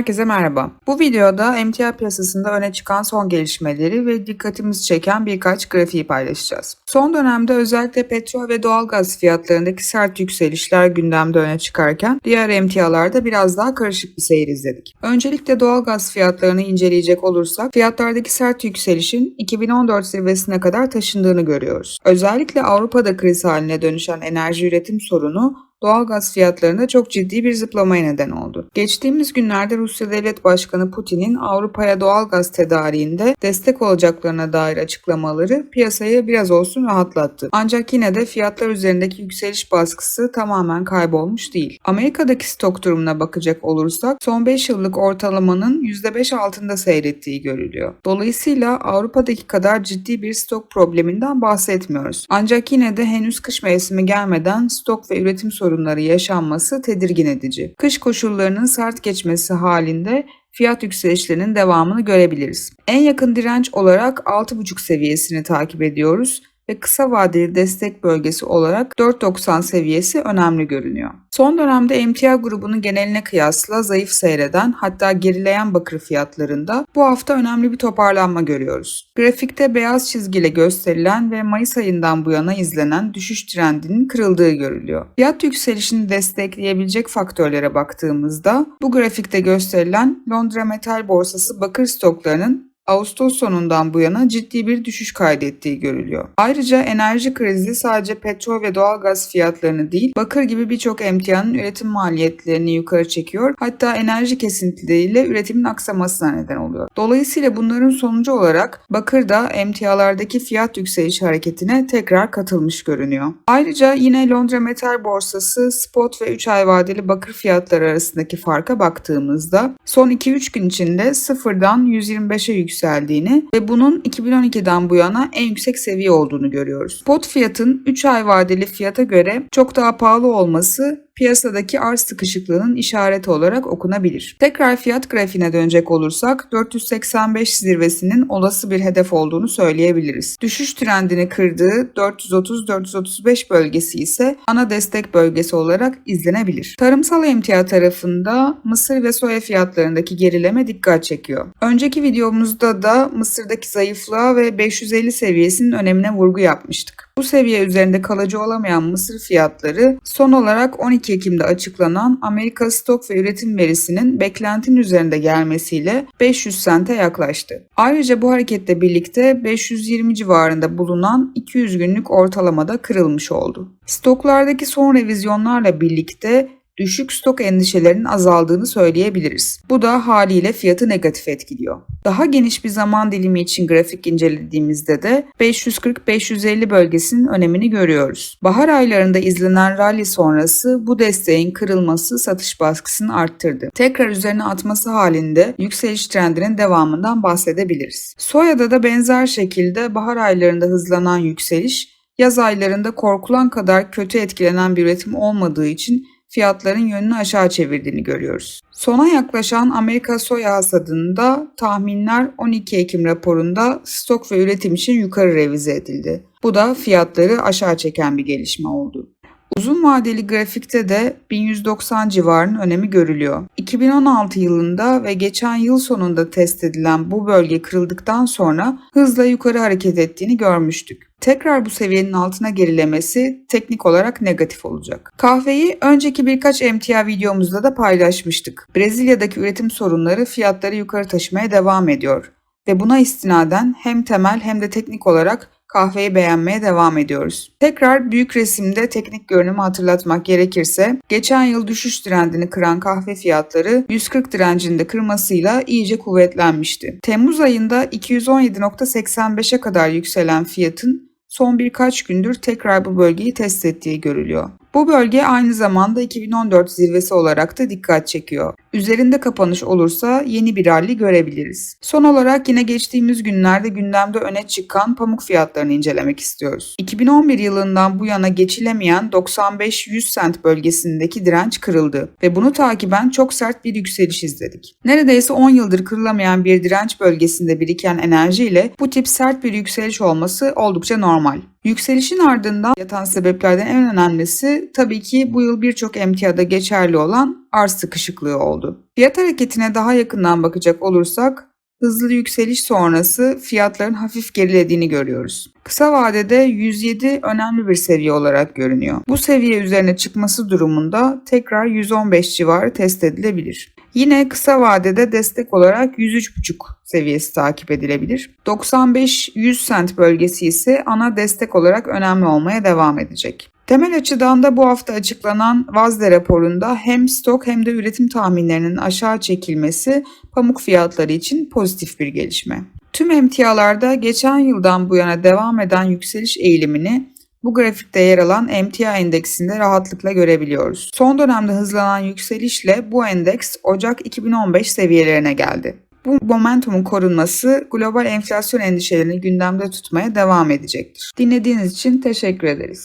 Herkese merhaba. Bu videoda emtia piyasasında öne çıkan son gelişmeleri ve dikkatimizi çeken birkaç grafiği paylaşacağız. Son dönemde özellikle petrol ve doğalgaz fiyatlarındaki sert yükselişler gündemde öne çıkarken diğer emtialarda biraz daha karışık bir seyir izledik. Öncelikle doğalgaz fiyatlarını inceleyecek olursak fiyatlardaki sert yükselişin 2014 zirvesine kadar taşındığını görüyoruz. Özellikle Avrupa'da kriz haline dönüşen enerji üretim sorunu doğalgaz fiyatlarında çok ciddi bir zıplamaya neden oldu. Geçtiğimiz günlerde Rusya Devlet Başkanı Putin'in Avrupa'ya doğalgaz tedariğinde destek olacaklarına dair açıklamaları piyasayı biraz olsun rahatlattı. Ancak yine de fiyatlar üzerindeki yükseliş baskısı tamamen kaybolmuş değil. Amerika'daki stok durumuna bakacak olursak son 5 yıllık ortalamanın %5 altında seyrettiği görülüyor. Dolayısıyla Avrupa'daki kadar ciddi bir stok probleminden bahsetmiyoruz. Ancak yine de henüz kış mevsimi gelmeden stok ve üretim sorunları sorunları yaşanması tedirgin edici. Kış koşullarının sert geçmesi halinde fiyat yükselişlerinin devamını görebiliriz. En yakın direnç olarak 6,5 seviyesini takip ediyoruz ve kısa vadeli destek bölgesi olarak 4.90 seviyesi önemli görünüyor. Son dönemde emtia grubunun geneline kıyasla zayıf seyreden hatta gerileyen bakır fiyatlarında bu hafta önemli bir toparlanma görüyoruz. Grafikte beyaz çizgiyle gösterilen ve Mayıs ayından bu yana izlenen düşüş trendinin kırıldığı görülüyor. Fiyat yükselişini destekleyebilecek faktörlere baktığımızda bu grafikte gösterilen Londra Metal Borsası bakır stoklarının Ağustos sonundan bu yana ciddi bir düşüş kaydettiği görülüyor. Ayrıca enerji krizi sadece petrol ve doğalgaz fiyatlarını değil, bakır gibi birçok emtianın üretim maliyetlerini yukarı çekiyor. Hatta enerji kesintileriyle üretimin aksamasına neden oluyor. Dolayısıyla bunların sonucu olarak bakır da emtialardaki fiyat yükseliş hareketine tekrar katılmış görünüyor. Ayrıca yine Londra Metal Borsası spot ve 3 ay vadeli bakır fiyatları arasındaki farka baktığımızda son 2-3 gün içinde sıfırdan 125'e yükseldi yükseldiğini ve bunun 2012'den bu yana en yüksek seviye olduğunu görüyoruz. Spot fiyatın 3 ay vadeli fiyata göre çok daha pahalı olması piyasadaki arz sıkışıklığının işareti olarak okunabilir. Tekrar fiyat grafiğine dönecek olursak 485 zirvesinin olası bir hedef olduğunu söyleyebiliriz. Düşüş trendini kırdığı 430-435 bölgesi ise ana destek bölgesi olarak izlenebilir. Tarımsal emtia tarafında mısır ve soya fiyatlarındaki gerileme dikkat çekiyor. Önceki videomuzda da Mısır'daki zayıflığa ve 550 seviyesinin önemine vurgu yapmıştık. Bu seviye üzerinde kalıcı olamayan mısır fiyatları son olarak 12 Ekim'de açıklanan Amerika stok ve üretim verisinin beklentinin üzerinde gelmesiyle 500 sente yaklaştı. Ayrıca bu hareketle birlikte 520 civarında bulunan 200 günlük ortalamada kırılmış oldu. Stoklardaki son revizyonlarla birlikte düşük stok endişelerinin azaldığını söyleyebiliriz. Bu da haliyle fiyatı negatif etkiliyor. Daha geniş bir zaman dilimi için grafik incelediğimizde de 540-550 bölgesinin önemini görüyoruz. Bahar aylarında izlenen rally sonrası bu desteğin kırılması satış baskısını arttırdı. Tekrar üzerine atması halinde yükseliş trendinin devamından bahsedebiliriz. Soya'da da benzer şekilde bahar aylarında hızlanan yükseliş yaz aylarında korkulan kadar kötü etkilenen bir üretim olmadığı için fiyatların yönünü aşağı çevirdiğini görüyoruz. Sona yaklaşan Amerika soya hasadında tahminler 12 Ekim raporunda stok ve üretim için yukarı revize edildi. Bu da fiyatları aşağı çeken bir gelişme oldu. Uzun vadeli grafikte de 1190 civarının önemi görülüyor. 2016 yılında ve geçen yıl sonunda test edilen bu bölge kırıldıktan sonra hızla yukarı hareket ettiğini görmüştük. Tekrar bu seviyenin altına gerilemesi teknik olarak negatif olacak. Kahveyi önceki birkaç emtia videomuzda da paylaşmıştık. Brezilya'daki üretim sorunları fiyatları yukarı taşımaya devam ediyor ve buna istinaden hem temel hem de teknik olarak kahveyi beğenmeye devam ediyoruz. Tekrar büyük resimde teknik görünümü hatırlatmak gerekirse geçen yıl düşüş trendini kıran kahve fiyatları 140 direncinde kırmasıyla iyice kuvvetlenmişti. Temmuz ayında 217.85'e kadar yükselen fiyatın son birkaç gündür tekrar bu bölgeyi test ettiği görülüyor. Bu bölge aynı zamanda 2014 zirvesi olarak da dikkat çekiyor. Üzerinde kapanış olursa yeni bir rally görebiliriz. Son olarak yine geçtiğimiz günlerde gündemde öne çıkan pamuk fiyatlarını incelemek istiyoruz. 2011 yılından bu yana geçilemeyen 95-100 sent bölgesindeki direnç kırıldı ve bunu takiben çok sert bir yükseliş izledik. Neredeyse 10 yıldır kırılamayan bir direnç bölgesinde biriken enerjiyle bu tip sert bir yükseliş olması oldukça normal. Yükselişin ardından yatan sebeplerden en önemlisi tabii ki bu yıl birçok emtiada geçerli olan arz sıkışıklığı oldu. Fiyat hareketine daha yakından bakacak olursak hızlı yükseliş sonrası fiyatların hafif gerilediğini görüyoruz. Kısa vadede 107 önemli bir seviye olarak görünüyor. Bu seviye üzerine çıkması durumunda tekrar 115 civarı test edilebilir. Yine kısa vadede destek olarak 103,5 seviyesi takip edilebilir. 95-100 sent bölgesi ise ana destek olarak önemli olmaya devam edecek. Temel açıdan da bu hafta açıklanan Vazde raporunda hem stok hem de üretim tahminlerinin aşağı çekilmesi pamuk fiyatları için pozitif bir gelişme. Tüm emtialarda geçen yıldan bu yana devam eden yükseliş eğilimini bu grafikte yer alan MTA endeksinde rahatlıkla görebiliyoruz. Son dönemde hızlanan yükselişle bu endeks Ocak 2015 seviyelerine geldi. Bu momentumun korunması global enflasyon endişelerini gündemde tutmaya devam edecektir. Dinlediğiniz için teşekkür ederiz.